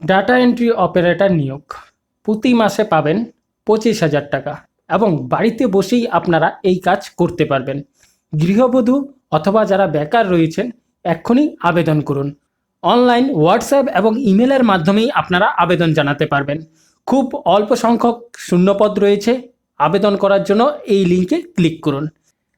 Data entry operator নিয়োগ। প্রতি মাসে পাবেন পঁচিশ হাজার টাকা এবং বাড়িতে বসেই আপনারা এই কাজ করতে পারবেন। গৃহবধূ অথবা যারা বেকার রয়েছেন, এক্ষুনি আবেদন করুন। অনলাইন হোয়াটসঅ্যাপ এবং ইমেলের মাধ্যমেই আপনারা আবেদন জানাতে পারবেন। খুব অল্প সংখ্যক শূন্যপদ রয়েছে। আবেদন করার জন্য এই লিঙ্কে ক্লিক করুন।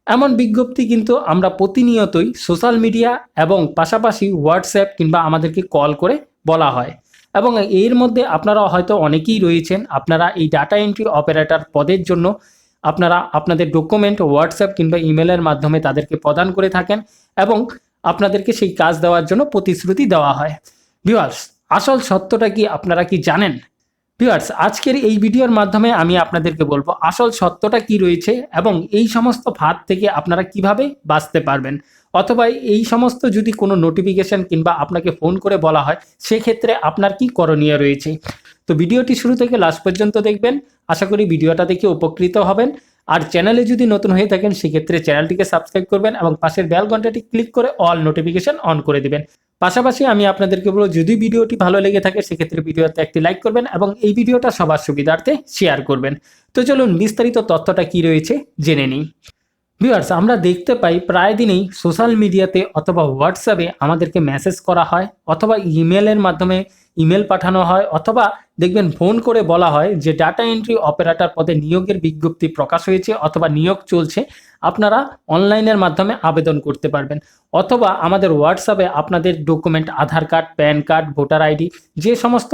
এমন বিজ্ঞপ্তি কিন্তু আমরা প্রতিনিয়তই সোশ্যাল মিডিয়া এবং পাশাপাশি হোয়াটসঅ্যাপ কিংবা আমাদেরকে কল করে বলা হয়। এবং এর মধ্যে আপনারা হয়তো অনেকেই রয়েছেন। আপনারা এই ডাটা এন্ট্রি অপারেটর পদের জন্য আপনারা আপনাদের ডকুমেন্ট হোয়াটসঅ্যাপ কিংবা ইমেলের মাধ্যমে তাদেরকে প্রদান করে থাকেন এবং আপনাদেরকে সেই কাজ দেওয়ার জন্য প্রতিশ্রুতি দেওয়া হয়। বিওয়ার্স আসল সত্যটা কি আপনারা কি জানেন? ভিউয়ার্স আজকের এই ভিডিওর মাধ্যমে আমি আপনাদেরকে বলব, আসল সত্যটা কি রয়েছে এবং এই সমস্ত ফাঁদ থেকে আপনারা কীভাবে বাঁচতে পারবেন? অথবা এই সমস্ত যদি কোনো নোটিফিকেশান কিংবা আপনাকে ফোন করে বলা হয়, সেক্ষেত্রে আপনার কি করণীয় রয়েছে? তো ভিডিওটি শুরু থেকে লাস্ট পর্যন্ত দেখবেন। আশা করি ভিডিওটা দেখে উপকৃত হবেন। আর চ্যানেলে যদি নতুন হয়ে থাকেন, সেক্ষেত্রে চ্যানেলটিকে সাবস্ক্রাইব করবেন এবং পাশের বেল ঘন্টাটি ক্লিক করে অল নোটিফিকেশন অন করে দিবেন। পাশাপাশি আমি আপনাদেরকে বলব, যদি ভিডিওটি ভালো লেগে থাকে, সেক্ষেত্রে ভিডিওতে একটি লাইক করবেন এবং এই ভিডিওটা সবার সুবিধার্থে শেয়ার করবেন। তো চলুন, বিস্তারিত তথ্যটা কি রয়েছে জেনে নিই। ভিউয়ার্স আমরা দেখতে পাই, প্রায় দিনেই সোশ্যাল মিডিয়াতে অথবা হোয়াটসঅ্যাপে আমাদেরকে মেসেজ করা হয় অথবা ইমেলের মাধ্যমে ইমেল পাঠানো হয় অথবা দেখবেন ফোন করে বলা হয় যে ডাটা এন্ট্রি অপারেটর পদে নিয়োগের বিজ্ঞপ্তি প্রকাশ হয়েছে অথবা নিয়োগ চলছে, আপনারা অনলাইনের মাধ্যমে আবেদন করতে পারবেন। অথবা আমাদের হোয়াটসঅ্যাপে আপনাদের document, Aadhaar card, PAN card, voter ID যে সমস্ত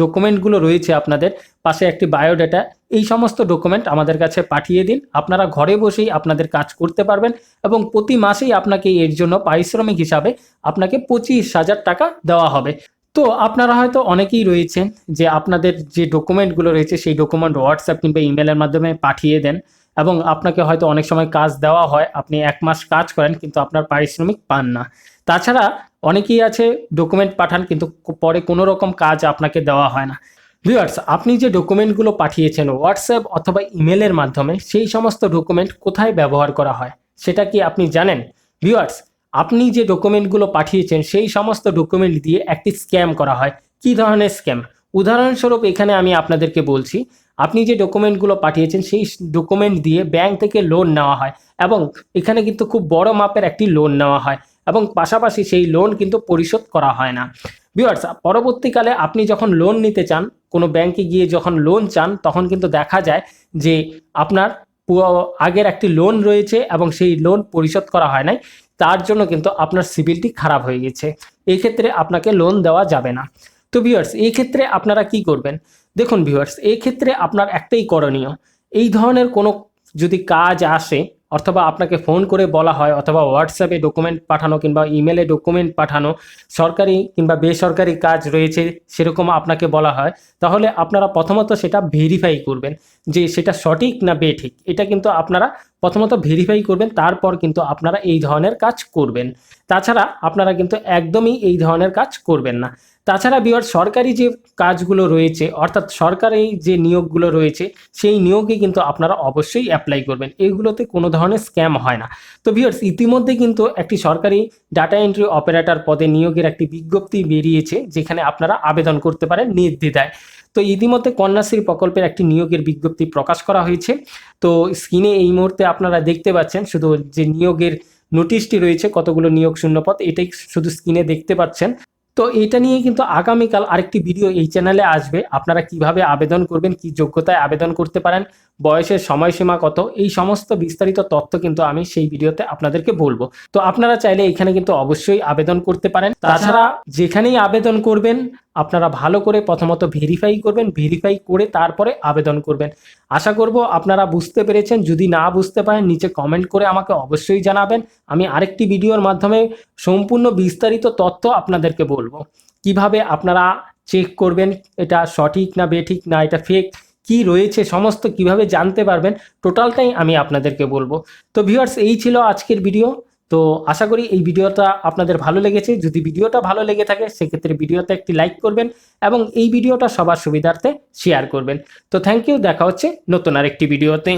ডকুমেন্টগুলো রয়েছে আপনাদের পাশে একটি বায়োডাটা, এই সমস্ত ডকুমেন্ট আমাদের কাছে পাঠিয়ে দিন। আপনারা ঘরে বসেই আপনাদের কাজ করতে পারবেন এবং প্রতি মাসেই আপনাকে এর জন্য পারিশ্রমিক হিসাবে আপনাকে পঁচিশ হাজার টাকা দেওয়া হবে। তো আপনারা হয়তো অনেকেই রয়েছেন যে আপনাদের যে ডকুমেন্টগুলো রয়েছে, সেই ডকুমেন্ট হোয়াটসঅ্যাপ কিংবা ইমেলের মাধ্যমে পাঠিয়ে দেন এবং আপনাকে হয়তো অনেক সময় কাজ দেওয়া হয়। আপনি এক মাস কাজ করেন কিন্তু আপনার পারিশ্রমিক পান না। তাছাড়া অনেকেই আছে ডকুমেন্ট পাঠান কিন্তু পরে কোনো রকম কাজ আপনাকে দেওয়া হয় না। ভিউয়ার্স আপনি যে ডকুমেন্টগুলো পাঠিয়েছেন হোয়াটসঅ্যাপ অথবা ইমেলের মাধ্যমে, সেই সমস্ত ডকুমেন্ট কোথায় ব্যবহার করা হয়, সেটা কি আপনি জানেন? ভিউয়ার্স আপনি যে ডকুমেন্টগুলো পাঠিয়েছেন, সেই সমস্ত ডকুমেন্ট দিয়ে একটি স্ক্যাম করা হয়। কি ধরনের স্ক্যাম? উদাহরণস্বরূপ এখানে আমি আপনাদেরকে বলছি, আপনি যে ডকুমেন্টগুলো পাঠিয়েছেন, সেই ডকুমেন্ট দিয়ে ব্যাংক থেকে লোন নেওয়া হয় এবং এখানে কিন্তু খুব বড় মাপের একটি লোন নেওয়া হয় এবং পাশাপাশি সেই লোন কিন্তু পরিশোধ করা হয় না। ভিউয়ার্স, পরবর্তীকালে আপনি যখন লোন নিতে চান, কোনো ব্যাংকে গিয়ে যখন লোন চান, তখন কিন্তু দেখা যায় যে আপনার আগের একটি লোন রয়েছে এবং সেই লোন পরিশোধ করা হয় নাই। তার জন্য কিন্তু আপনার সিবিলটি খারাপ হয়ে গেছে। এই ক্ষেত্রে আপনাকে লোন দেওয়া যাবে না। তো ভিউয়ার্স এই ক্ষেত্রে আপনারা কি করবেন? দেখুন ভিউয়ার্স এই ক্ষেত্রে আপনার একটাই করণীয়, এই ধরনের কোনো যদি কাজ আসে, অথবা আপনাকে ফোন করে বলা হয়, অথবা হোয়াটসঅ্যাপে ডকুমেন্ট পাঠানো কিংবা ইমেলে ডকুমেন্ট পাঠানো, সরকারি কিংবা বেসরকারি কাজ রয়েছে, সেরকম আপনাকে বলা হয়, তাহলে আপনারা প্রথমত সেটা ভেরিফাই করবেন যে সেটা সঠিক না বেঠিক। এটা কিন্তু আপনারা প্রথমত ভেরিফাই করবেন, তারপর কিন্তু আপনারা এই ধরনের কাজ করবেন। তাছাড়া আপনারা কিন্তু একদমই এই ধরনের কাজ করবেন না। তাছাড়া বিহার সরকারি যে কাজগুলো রয়েছে, অর্থাৎ সরকারি যে নিয়োগগুলো রয়েছে, সেই নিয়োগে কিন্তু আপনারা অবশ্যই অ্যাপ্লাই করবেন। এইগুলোতে কোনো ধরনের স্ক্যাম হয় না। তো ভিওর্স ইতিমধ্যে কিন্তু একটি সরকারি ডাটা এন্ট্রি অপারেটর পদে নিয়োগের একটি বিজ্ঞপ্তি বেরিয়েছে, যেখানে আপনারা আবেদন করতে পারেন নির্দ্বিধায়। তো ইতিমধ্যে কন্যাশ্রী প্রকল্পের একটি নিয়োগের বিজ্ঞপ্তি প্রকাশ করা হয়েছে। তো স্ক্রিনে এই মুহূর্তে আপনারা দেখতে পাচ্ছেন শুধু যে নিয়োগের নোটিশটি রয়েছে, কতগুলো নিয়োগ শূন্যপথ, এটাই শুধু স্ক্রিনে দেখতে পাচ্ছেন। তো এটা নিয়ে কিন্তু আগামীকাল আরেকটি ভিডিও এই চ্যানেলে আসবে। আপনারা কীভাবে আবেদন করবেন, কি যোগ্যতায় আবেদন করতে পারেন, বয়সের সময়সীমা কত, এই সমস্ত বিস্তারিত তথ্য কিন্তু আমি সেই ভিডিওতে আপনাদেরকে বলব। তো আপনারা চাইলে এখানে কিন্তু অবশ্যই আবেদন করতে পারেন। তাছাড়া যেখানেই আবেদন করবেন আপনারা ভালো করে প্রথমত ভেরিফাই করবেন ভেরিফাই করে তারপরে আবেদন করবেন। আশা করব আপনারা বুঝতে পেরেছেন, যদি না বুঝতে পারেন, নিচে কমেন্ট করে আমাকে অবশ্যই জানাবেন। আমি আরেকটি ভিডিওর মাধ্যমে সম্পূর্ণ বিস্তারিত তথ্য আপনাদেরকে বলব। কীভাবে আপনারা চেক করবেন, এটা সঠিক না বেঠিক, না এটা ফেক কি রয়েছে, সমস্ত কীভাবে জানতে পারবেন টোটালটাই আমি আপনাদেরকে বলব। তো ভিউয়ার্স এই ছিল আজকের ভিডিও তো আশা করি এই ভিডিওটা আপনাদের ভালো লেগেছে। যদি ভিডিওটা ভালো লেগে থাকে, সেক্ষেত্রে ভিডিওতে একটি লাইক করবেন এবং এই ভিডিওটা সবার সুবিধার্থে শেয়ার করবেন। তো থ্যাংক ইউ দেখা হচ্ছে নতুন আরেকটি ভিডিওতে।